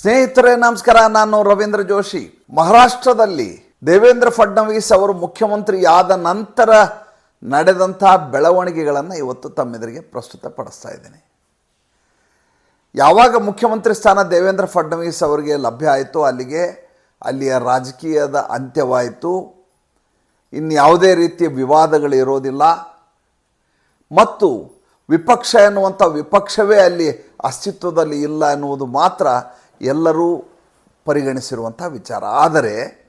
ಸ್ನೇಹಿತರೆ, ನಮಸ್ಕಾರ. ನಾನು ರವೀಂದ್ರ ಜೋಶಿ. ಮಹಾರಾಷ್ಟ್ರದಲ್ಲಿ ದೇವೇಂದ್ರ ಫಡ್ನವೀಸ್ ಅವರು ಮುಖ್ಯಮಂತ್ರಿಯಾದ ನಂತರ ನಡೆದಂತಹ ಬೆಳವಣಿಗೆಗಳನ್ನು ಇವತ್ತು ತಮ್ಮೆದುರಿಗೆ ಪ್ರಸ್ತುತಪಡಿಸ್ತಾ ಇದ್ದೇನೆ. ಯಾವಾಗ ಮುಖ್ಯಮಂತ್ರಿ ಸ್ಥಾನ ದೇವೇಂದ್ರ ಫಡ್ನವೀಸ್ ಅವರಿಗೆ ಲಭ್ಯ ಆಯಿತು ಅಲ್ಲಿಗೆ ಅಲ್ಲಿಯ ರಾಜಕೀಯದ ಅಂತ್ಯವಾಯಿತು. ಇನ್ಯಾವುದೇ ರೀತಿಯ ವಿವಾದಗಳು ಇರೋದಿಲ್ಲ. ಮತ್ತು ವಿಪಕ್ಷ ಎನ್ನುವಂಥ ವಿಪಕ್ಷವೇ ಅಲ್ಲಿ ಅಸ್ತಿತ್ವದಲ್ಲಿ ಇಲ್ಲ ಎನ್ನುವುದು ಮಾತ್ರ ಎಲ್ಲರೂ ಪರಿಗಣಿಸಿರುವಂಥ ವಿಚಾರ. ಆದರೆ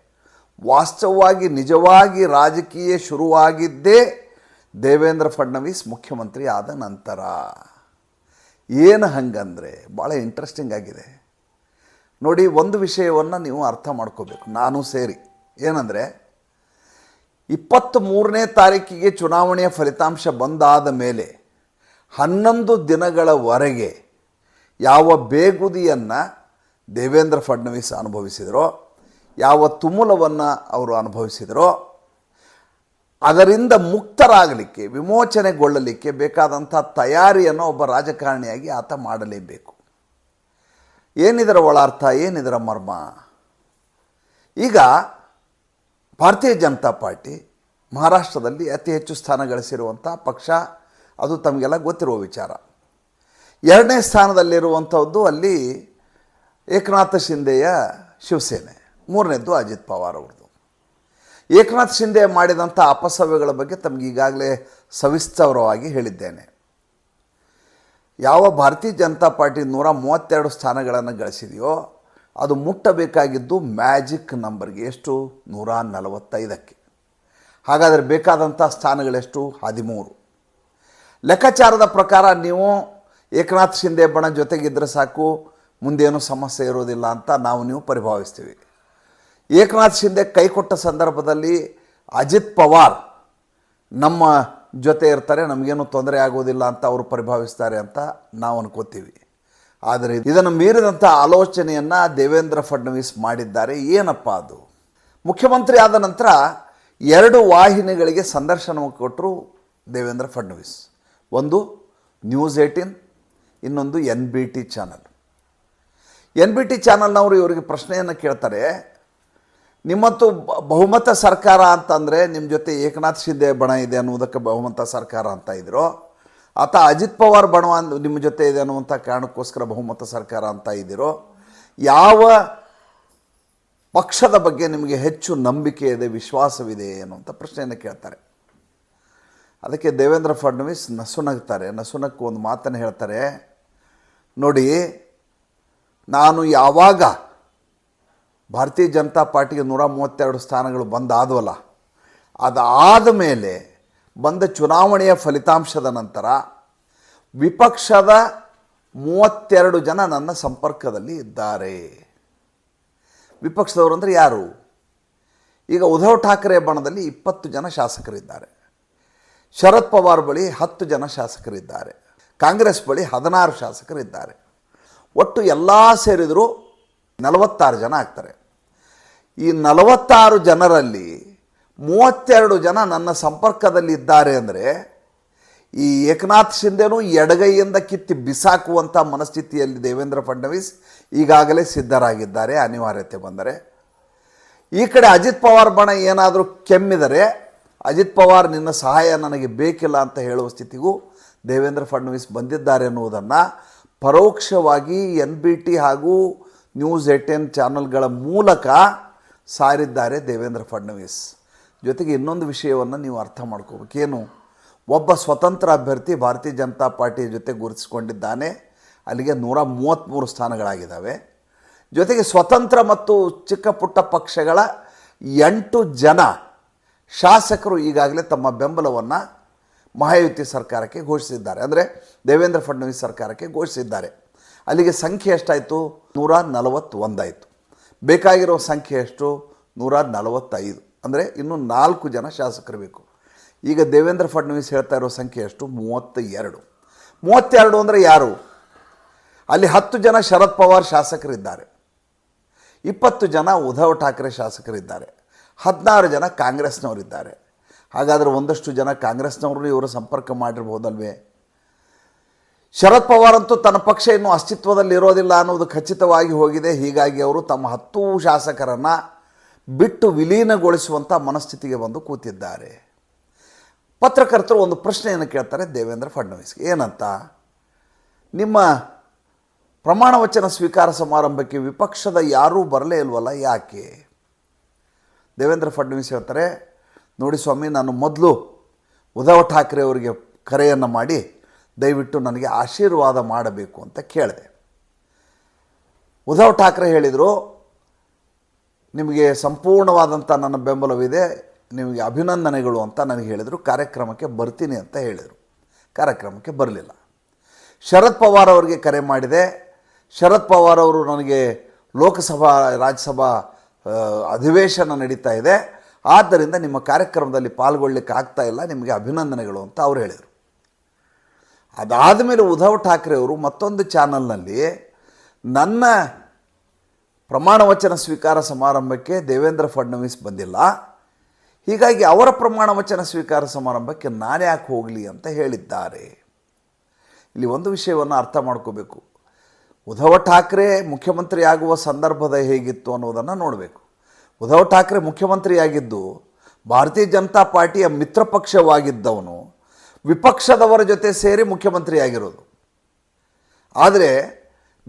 ವಾಸ್ತವವಾಗಿ ನಿಜವಾಗಿ ರಾಜಕೀಯ ಶುರುವಾಗಿದ್ದೇ ದೇವೇಂದ್ರ ಫಡ್ನವೀಸ್ ಮುಖ್ಯಮಂತ್ರಿ ಆದ ನಂತರ. ಏನು ಹಂಗಂದರೆ ಭಾಳ ಇಂಟ್ರೆಸ್ಟಿಂಗ್ ಆಗಿದೆ. ನೋಡಿ, ಒಂದು ವಿಷಯವನ್ನು ನೀವು ಅರ್ಥ ಮಾಡ್ಕೋಬೇಕು. ನಾನು ಸೇರಿ. ಏನಂದರೆ ಇಪ್ಪತ್ತ್ ಮೂರನೇ ತಾರೀಕಿಗೆ ಚುನಾವಣೆಯ ಫಲಿತಾಂಶ ಬಂದಾದ ಮೇಲೆ ಹನ್ನೊಂದು ದಿನಗಳವರೆಗೆ ಯಾವ ಬೇಗುದಿಯನ್ನು ದೇವೇಂದ್ರ ಫಡ್ನವೀಸ್ ಅನುಭವಿಸಿದರೋ, ಯಾವ ತುಮುಲವನ್ನು ಅವರು ಅನುಭವಿಸಿದರೋ, ಅದರಿಂದ ಮುಕ್ತರಾಗಲಿಕ್ಕೆ, ವಿಮೋಚನೆಗೊಳ್ಳಲಿಕ್ಕೆ ಬೇಕಾದಂಥ ತಯಾರಿಯನ್ನು ಒಬ್ಬ ರಾಜಕಾರಣಿಯಾಗಿ ಆತ ಮಾಡಲೇಬೇಕು. ಏನಿದರ ಒಳಾರ್ಥ, ಏನಿದರ ಮರ್ಮ? ಈಗ ಭಾರತೀಯ ಜನತಾ ಪಾರ್ಟಿ ಮಹಾರಾಷ್ಟ್ರದಲ್ಲಿ ಅತಿ ಹೆಚ್ಚು ಸ್ಥಾನ ಗಳಿಸಿರುವಂಥ ಪಕ್ಷ, ಅದು ತಮಗೆಲ್ಲ ಗೊತ್ತಿರುವ ವಿಚಾರ. ಎರಡನೇ ಸ್ಥಾನದಲ್ಲಿರುವಂಥದ್ದು ಅಲ್ಲಿ ಏಕನಾಥ ಶಿಂದೆಯ ಶಿವಸೇನೆ. ಮೂರನೇದ್ದು ಅಜಿತ್ ಪವಾರ್ ಅವ್ರದ್ದು. ಏಕನಾಥ್ ಶಿಂದೆ ಮಾಡಿದಂಥ ಅಪಸವ್ಯಗಳ ಬಗ್ಗೆ ತಮಗೆ ಈಗಾಗಲೇ ಸವಿಸ್ತರವಾಗಿ ಹೇಳಿದ್ದೇನೆ. ಯಾವ ಭಾರತೀಯ ಜನತಾ ಪಾರ್ಟಿ ನೂರ ಮೂವತ್ತೆರಡು ಸ್ಥಾನಗಳನ್ನು ಗಳಿಸಿದೆಯೋ, ಅದು ಮುಟ್ಟಬೇಕಾಗಿದ್ದು ಮ್ಯಾಜಿಕ್ ನಂಬರ್ಗೆ ಎಷ್ಟು? ನೂರ ನಲವತ್ತೈದಕ್ಕೆ. ಹಾಗಾದರೆ ಬೇಕಾದಂಥ ಸ್ಥಾನಗಳೆಷ್ಟು? ಹದಿಮೂರು. ಲೆಕ್ಕಾಚಾರದ ಪ್ರಕಾರ ನೀವು ಏಕನಾಥ್ ಶಿಂದೆ ಬಣ ಜೊತೆಗಿದ್ದರೆ ಸಾಕು ಮುಂದೇನು ಸಮಸ್ಯೆ ಇರೋದಿಲ್ಲ ಅಂತ ನಾವು ನೀವು ಪರಿಭಾವಿಸ್ತೀವಿ. ಏಕನಾಥ್ ಶಿಂದೆ ಕೈ ಕೊಟ್ಟ ಸಂದರ್ಭದಲ್ಲಿ ಅಜಿತ್ ಪವಾರ್ ನಮ್ಮ ಜೊತೆ ಇರ್ತಾರೆ, ನಮಗೇನು ತೊಂದರೆ ಆಗೋದಿಲ್ಲ ಅಂತ ಅವರು ಪರಿಭಾವಿಸ್ತಾರೆ ಅಂತ ನಾವು ಅನ್ಕೋತೀವಿ. ಆದರೆ ಇದನ್ನು ಮೀರಿದಂಥ ಆಲೋಚನೆಯನ್ನು ದೇವೇಂದ್ರ ಫಡ್ನವೀಸ್ ಮಾಡಿದ್ದಾರೆ. ಏನಪ್ಪ ಅದು? ಮುಖ್ಯಮಂತ್ರಿ ಆದ ನಂತರ ಎರಡು ವಾಹಿನಿಗಳಿಗೆ ಸಂದರ್ಶನ ಕೊಟ್ಟರು ದೇವೇಂದ್ರ ಫಡ್ನವೀಸ್. ಒಂದು ನ್ಯೂಸ್ ಏಯ್ಟೀನ್, ಇನ್ನೊಂದು N B T channel. N B T ಚಾನಲ್ನವರು ಇವರಿಗೆ ಪ್ರಶ್ನೆಯನ್ನು ಕೇಳ್ತಾರೆ ನಿಮ್ಮತ್ತು ಬಹುಮತ ಸರ್ಕಾರ ಅಂತಂದರೆ ನಿಮ್ಮ ಜೊತೆ ಏಕನಾಥ್ ಶಿಂದೆ ಬಣ ಇದೆ ಅನ್ನುವುದಕ್ಕೆ ಬಹುಮತ ಸರ್ಕಾರ ಅಂತ ಇದ್ರು. ಆತ ಅಜಿತ್ ಪವಾರ್ ಬಣ ನಿಮ್ಮ ಜೊತೆ ಇದೆ ಅನ್ನುವಂಥ ಕಾರಣಕ್ಕೋಸ್ಕರ ಬಹುಮತ ಸರ್ಕಾರ ಅಂತ ಇದ್ದೀರೋ ಯಾವ ಪಕ್ಷದ ಬಗ್ಗೆ ನಿಮಗೆ ಹೆಚ್ಚು ನಂಬಿಕೆ ಇದೆ, ವಿಶ್ವಾಸವಿದೆ ಅನ್ನುವಂಥ ಪ್ರಶ್ನೆಯನ್ನು ಕೇಳ್ತಾರೆ. ಅದಕ್ಕೆ ದೇವೇಂದ್ರ ಫಡ್ನವೀಸ್ ನಸುನಗ್ತಾರೆ. ನಸುನಕ್ಕು ಒಂದು ಮಾತನ್ನು ಹೇಳ್ತಾರೆ, ನೋಡಿ ನಾನು ಯಾವಾಗ ಭಾರತೀಯ ಜನತಾ ಪಾರ್ಟಿಗೆ ನೂರ ಮೂವತ್ತೆರಡು ಸ್ಥಾನಗಳು ಬಂದಾದವಲ್ಲ, ಅದಾದ ಮೇಲೆ ಬಂದ ಚುನಾವಣೆಯ ಫಲಿತಾಂಶದ ನಂತರ ವಿಪಕ್ಷದ ಮೂವತ್ತೆರಡು ಜನ ನನ್ನ ಸಂಪರ್ಕದಲ್ಲಿ ಇದ್ದಾರೆ. ವಿಪಕ್ಷದವರು ಅಂದರೆ ಯಾರು? ಈಗ ಉದ್ಧವ್ ಠಾಕ್ರೆ ಬಣದಲ್ಲಿ ಇಪ್ಪತ್ತು ಜನ ಶಾಸಕರಿದ್ದಾರೆ. ಶರದ್ ಪವಾರ್ ಬಳಿ ಹತ್ತು ಜನ ಶಾಸಕರಿದ್ದಾರೆ. ಕಾಂಗ್ರೆಸ್ ಬಳಿ ಹದಿನಾರು ಶಾಸಕರಿದ್ದಾರೆ. ಒಟ್ಟು ಎಲ್ಲ ಸೇರಿದರೂ ನಲವತ್ತಾರು ಜನ ಆಗ್ತಾರೆ. ಈ ನಲವತ್ತಾರು ಜನರಲ್ಲಿ ಮೂವತ್ತೆರಡು ಜನ ನನ್ನ ಸಂಪರ್ಕದಲ್ಲಿ ಇದ್ದಾರೆ ಅಂದರೆ ಈ ಏಕನಾಥ್ ಶಿಂದೆನೂ ಎಡಗೈಯಿಂದ ಕಿತ್ತಿ ಬಿಸಾಕುವಂಥ ಮನಸ್ಥಿತಿಯಲ್ಲಿ ದೇವೇಂದ್ರ ಫಡ್ನವೀಸ್ ಈಗಾಗಲೇ ಸಿದ್ಧರಾಗಿದ್ದಾರೆ, ಅನಿವಾರ್ಯತೆ ಬಂದರೆ. ಈ ಕಡೆ ಅಜಿತ್ ಪವಾರ್ ಬಣ ಏನಾದರೂ ಕೆಮ್ಮಿದರೆ ಅಜಿತ್ ಪವಾರ್ ನಿನ್ನ ಸಹಾಯ ನನಗೆ ಬೇಕಿಲ್ಲ ಅಂತ ಹೇಳುವ ಸ್ಥಿತಿಗೂ ದೇವೇಂದ್ರ ಫಡ್ನವೀಸ್ ಬಂದಿದ್ದಾರೆ ಎನ್ನುವುದನ್ನು ಪರೋಕ್ಷವಾಗಿ ಎನ್ ಬಿ ಟಿ ಹಾಗೂ ನ್ಯೂಸ್ ಏಟೀನ್ ಚಾನಲ್ಗಳ ಮೂಲಕ ಸಾರಿದ್ದಾರೆ ದೇವೇಂದ್ರ ಫಡ್ನವೀಸ್. ಜೊತೆಗೆ ಇನ್ನೊಂದು ವಿಷಯವನ್ನು ನೀವು ಅರ್ಥ ಮಾಡ್ಕೋಬೇಕೇನು ಒಬ್ಬ ಸ್ವತಂತ್ರ ಅಭ್ಯರ್ಥಿ ಭಾರತೀಯ ಜನತಾ ಪಾರ್ಟಿಯ ಜೊತೆ ಗುರುತಿಸಿಕೊಂಡಿದ್ದಾನೆ. ಅಲ್ಲಿಗೆ ನೂರ ಮೂವತ್ತ್ಮೂರು ಸ್ಥಾನಗಳಾಗಿದ್ದಾವೆ. ಜೊತೆಗೆ ಸ್ವತಂತ್ರ ಮತ್ತು ಚಿಕ್ಕ ಪುಟ್ಟ ಪಕ್ಷಗಳ ಎಂಟು ಜನ ಶಾಸಕರು ಈಗಾಗಲೇ ತಮ್ಮ ಬೆಂಬಲವನ್ನು ಮಹಾಯುತಿ ಸರ್ಕಾರಕ್ಕೆ ಘೋಷಿಸಿದ್ದಾರೆ. ಅಂದರೆ ದೇವೇಂದ್ರ ಫಡ್ನವೀಸ್ ಸರ್ಕಾರಕ್ಕೆ ಘೋಷಿಸಿದ್ದಾರೆ. ಅಲ್ಲಿಗೆ ಸಂಖ್ಯೆ ಎಷ್ಟಾಯಿತು? ನೂರ ನಲವತ್ತೊಂದಾಯಿತು ಬೇಕಾಗಿರೋ ಸಂಖ್ಯೆ ಎಷ್ಟು? ನೂರ ನಲವತ್ತೈದು. ಅಂದರೆ ಇನ್ನೂ ನಾಲ್ಕು ಜನ ಶಾಸಕರು ಬೇಕು ಈಗ ದೇವೇಂದ್ರ ಫಡ್ನವೀಸ್ ಹೇಳ್ತಾ ಇರೋ ಸಂಖ್ಯೆ ಎಷ್ಟು? ಮೂವತ್ತ ಎರಡು ಮೂವತ್ತೆರಡು ಅಂದರೆ ಯಾರು? ಅಲ್ಲಿ ಹತ್ತು ಜನ ಶರದ್ ಪವಾರ್ ಶಾಸಕರಿದ್ದಾರೆ. ಇಪ್ಪತ್ತು ಜನ ಉದ್ಧವ್ ಠಾಕ್ರೆ ಶಾಸಕರಿದ್ದಾರೆ. ಹದಿನಾರು ಜನ ಕಾಂಗ್ರೆಸ್ನವರಿದ್ದಾರೆ. ಹಾಗಾದರೆ ಒಂದಷ್ಟು ಜನ ಕಾಂಗ್ರೆಸ್ನವರು ಇವರು ಸಂಪರ್ಕ ಮಾಡಿರ್ಬೋದಲ್ವೇ? ಶರದ್ ಪವಾರ್ ಅಂತೂ ತನ್ನ ಪಕ್ಷ ಇನ್ನೂ ಅಸ್ತಿತ್ವದಲ್ಲಿ ಇರೋದಿಲ್ಲ ಅನ್ನೋದು ಖಚಿತವಾಗಿ ಹೋಗಿದೆ. ಹೀಗಾಗಿ ಅವರು ತಮ್ಮ ಹತ್ತು ಶಾಸಕರನ್ನು ಬಿಟ್ಟು ವಿಲೀನಗೊಳಿಸುವಂಥ ಮನಸ್ಥಿತಿಗೆ ಬಂದು ಕೂತಿದ್ದಾರೆ. ಪತ್ರಕರ್ತರು ಒಂದು ಪ್ರಶ್ನೆಯನ್ನು ಕೇಳ್ತಾರೆ ದೇವೇಂದ್ರ ಫಡ್ನವೀಸ್ಗೆ ಏನಂತ? ನಿಮ್ಮ ಪ್ರಮಾಣ ವಚನ ಸ್ವೀಕಾರ ಸಮಾರಂಭಕ್ಕೆ ವಿಪಕ್ಷದ ಯಾರೂ ಬರಲೇ ಇಲ್ವಲ್ಲ ಯಾಕೆ? ದೇವೇಂದ್ರ ಫಡ್ನವೀಸ್ ಹೇಳ್ತಾರೆ ನೋಡಿ ಸ್ವಾಮಿ, ನಾನು ಮೊದಲು ಉದ್ಧವ್ ಠಾಕ್ರೆ ಅವರಿಗೆ ಕರೆಯನ್ನು ಮಾಡಿ ದಯವಿಟ್ಟು ನನಗೆ ಆಶೀರ್ವಾದ ಮಾಡಬೇಕು ಅಂತ ಕೇಳಿದೆ. ಉದ್ಧವ್ ಠಾಕ್ರೆ ಹೇಳಿದರು, ನಿಮಗೆ ಸಂಪೂರ್ಣವಾದಂಥ ನನ್ನ ಬೆಂಬಲವಿದೆ, ನಿಮಗೆ ಅಭಿನಂದನೆಗಳು ಅಂತ ನನಗೆ ಹೇಳಿದರು, ಕಾರ್ಯಕ್ರಮಕ್ಕೆ ಬರ್ತೀನಿ ಅಂತ ಹೇಳಿದರು. ಕಾರ್ಯಕ್ರಮಕ್ಕೆ ಬರಲಿಲ್ಲ. ಶರದ್ ಪವಾರ್ ಅವರಿಗೆ ಕರೆ ಮಾಡಿದೆ. ಶರದ್ ಪವಾರ್ ಅವರು ನನಗೆ ಲೋಕಸಭಾ, ರಾಜ್ಯಸಭಾ ಅಧಿವೇಶನ ನಡೀತಾ ಇದೆ. ಆದ್ದರಿಂದ ನಿಮ್ಮ ಕಾರ್ಯಕ್ರಮದಲ್ಲಿ ಪಾಲ್ಗೊಳ್ಳಿಕ್ಕೆ ಆಗ್ತಾ ಇಲ್ಲ, ನಿಮಗೆ ಅಭಿನಂದನೆಗಳು ಅಂತ ಅವ್ರು ಹೇಳಿದರು. ಅದಾದ ಮೇಲೆ ಉದ್ಧವ್ ಠಾಕ್ರೆ ಅವರು ಮತ್ತೊಂದು ಚಾನಲ್ನಲ್ಲಿ ನನ್ನ ಪ್ರಮಾಣ ವಚನ ಸ್ವೀಕಾರ ಸಮಾರಂಭಕ್ಕೆ ದೇವೇಂದ್ರ ಫಡ್ನವೀಸ್ ಬಂದಿಲ್ಲ, ಹೀಗಾಗಿ ಅವರ ಪ್ರಮಾಣ ವಚನ ಸ್ವೀಕಾರ ಸಮಾರಂಭಕ್ಕೆ ನಾನು ಯಾಕೆ ಹೋಗಲಿ ಅಂತ ಹೇಳಿದ್ದಾರೆ. ಇಲ್ಲಿ ಒಂದು ವಿಷಯವನ್ನು ಅರ್ಥ ಮಾಡ್ಕೋಬೇಕು. ಉದ್ಧವ್ ಠಾಕ್ರೆ ಮುಖ್ಯಮಂತ್ರಿ ಆಗುವ ಸಂದರ್ಭದ ಹೇಗಿತ್ತು ಅನ್ನೋದನ್ನು ನೋಡಬೇಕು. ಉದ್ಧವ್ ಠಾಕ್ರೆ ಮುಖ್ಯಮಂತ್ರಿಯಾಗಿದ್ದು, ಭಾರತೀಯ ಜನತಾ ಪಾರ್ಟಿಯ ಮಿತ್ರ ಪಕ್ಷವಾಗಿದ್ದವನು, ವಿಪಕ್ಷದವರ ಜೊತೆ ಸೇರಿ ಮುಖ್ಯಮಂತ್ರಿಯಾಗಿರೋದು. ಆದರೆ,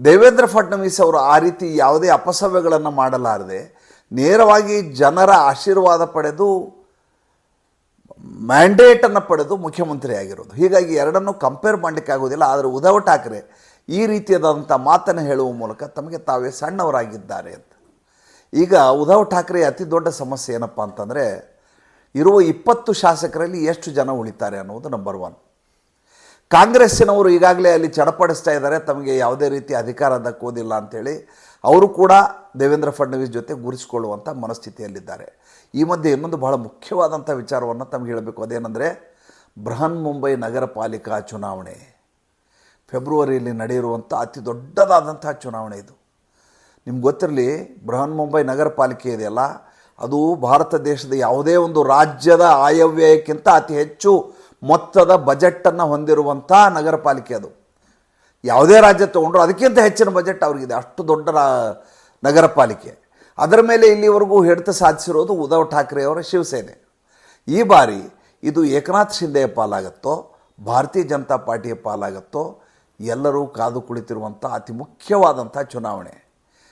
ದೇವೇಂದ್ರ ಫಡ್ನವೀಸ್ ಅವರು ಆ ರೀತಿ ಯಾವುದೇ ಅಪಸವ್ಯಗಳನ್ನು ಮಾಡಲಾರದೆ, ನೇರವಾಗಿ ಜನರ ಆಶೀರ್ವಾದ ಪಡೆದು, ಮ್ಯಾಂಡೇಟನ್ನು ಪಡೆದು ಮುಖ್ಯಮಂತ್ರಿಯಾಗಿರೋದು. ಹೀಗಾಗಿ ಎರಡನ್ನೂ ಕಂಪೇರ್ ಮಾಡಲಿಕ್ಕೆ ಆಗೋದಿಲ್ಲ. ಆದರೆ ಉದ್ಧವ್ ಠಾಕ್ರೆ ಈ ರೀತಿಯಾದಂಥ ಮಾತನ್ನು ಹೇಳುವ ಮೂಲಕ ತಮಗೆ ತಾವೇ ಸಣ್ಣವರಾಗಿದ್ದಾರೆ ಅಂತ. ಈಗ ಉದ್ಧವ್ ಠಾಕ್ರೆ ಅತಿ ದೊಡ್ಡ ಸಮಸ್ಯೆ ಏನಪ್ಪ ಅಂತಂದರೆ, ಇರುವ ಇಪ್ಪತ್ತು ಶಾಸಕರಲ್ಲಿ ಎಷ್ಟು ಜನ ಉಳಿತಾರೆ ಅನ್ನೋದು ನಂಬರ್ ಒನ್ ಕಾಂಗ್ರೆಸ್ಸಿನವರು ಈಗಾಗಲೇ ಅಲ್ಲಿ ಚಡಪಡಿಸ್ತಾ ಇದ್ದಾರೆ, ತಮಗೆ ಯಾವುದೇ ರೀತಿ ಅಧಿಕಾರ ದಕ್ಕೋದಿಲ್ಲ ಅಂಥೇಳಿ ಅವರು ಕೂಡ ದೇವೇಂದ್ರ ಫಡ್ನವೀಸ್ ಜೊತೆ ಗುರಿಸಿಕೊಳ್ಳುವಂಥ ಮನಸ್ಥಿತಿಯಲ್ಲಿದ್ದಾರೆ. ಈ ಮಧ್ಯೆ ಇನ್ನೊಂದು ಬಹಳ ಮುಖ್ಯವಾದಂಥ ವಿಚಾರವನ್ನು ತಮಗೆ ಹೇಳಬೇಕು. ಅದೇನೆಂದರೆ, ಬೃಹನ್ ಮುಂಬೈ ನಗರ ಪಾಲಿಕಾ ಚುನಾವಣೆ. ಫೆಬ್ರವರಿಯಲ್ಲಿ ನಡೆಯಿರುವಂಥ ಅತಿ ದೊಡ್ಡದಾದಂಥ ಚುನಾವಣೆ ಇದು. ನಿಮ್ಗೆ ಗೊತ್ತಿರಲಿ, ಬೃಹನ್ ಮುಂಬೈ ನಗರ ಪಾಲಿಕೆ ಇದೆಯಲ್ಲ ಅದು ಭಾರತ ದೇಶದ ಯಾವುದೇ ಒಂದು ರಾಜ್ಯದ ಆಯವ್ಯಯಕ್ಕಿಂತ ಅತಿ ಹೆಚ್ಚು ಮೊತ್ತದ ಬಜೆಟನ್ನು ಹೊಂದಿರುವಂಥ ನಗರ ಪಾಲಿಕೆ ಅದು. ಯಾವುದೇ ರಾಜ್ಯ ತೊಗೊಂಡ್ರು ಅದಕ್ಕಿಂತ ಹೆಚ್ಚಿನ ಬಜೆಟ್ ಅವ್ರಿಗಿದೆ. ಅಷ್ಟು ದೊಡ್ಡ ರಾ, ನಗರ ಪಾಲಿಕೆ. ಅದರ ಮೇಲೆ ಇಲ್ಲಿವರೆಗೂ ಹಿಡಿತ ಸಾಧಿಸಿರೋದು ಉದ್ಧವ್ ಠಾಕ್ರೆ ಅವರ ಶಿವಸೇನೆ. ಈ ಬಾರಿ ಇದು ಏಕನಾಥ್ ಶಿಂದೆಯ ಪಾಲಾಗತ್ತೋ, ಭಾರತೀಯ ಜನತಾ ಪಾರ್ಟಿಯ ಪಾಲಾಗತ್ತೋ, ಎಲ್ಲರೂ ಕಾದು ಕುಳಿತಿರುವಂಥ ಅತಿ ಮುಖ್ಯವಾದಂಥ ಚುನಾವಣೆ.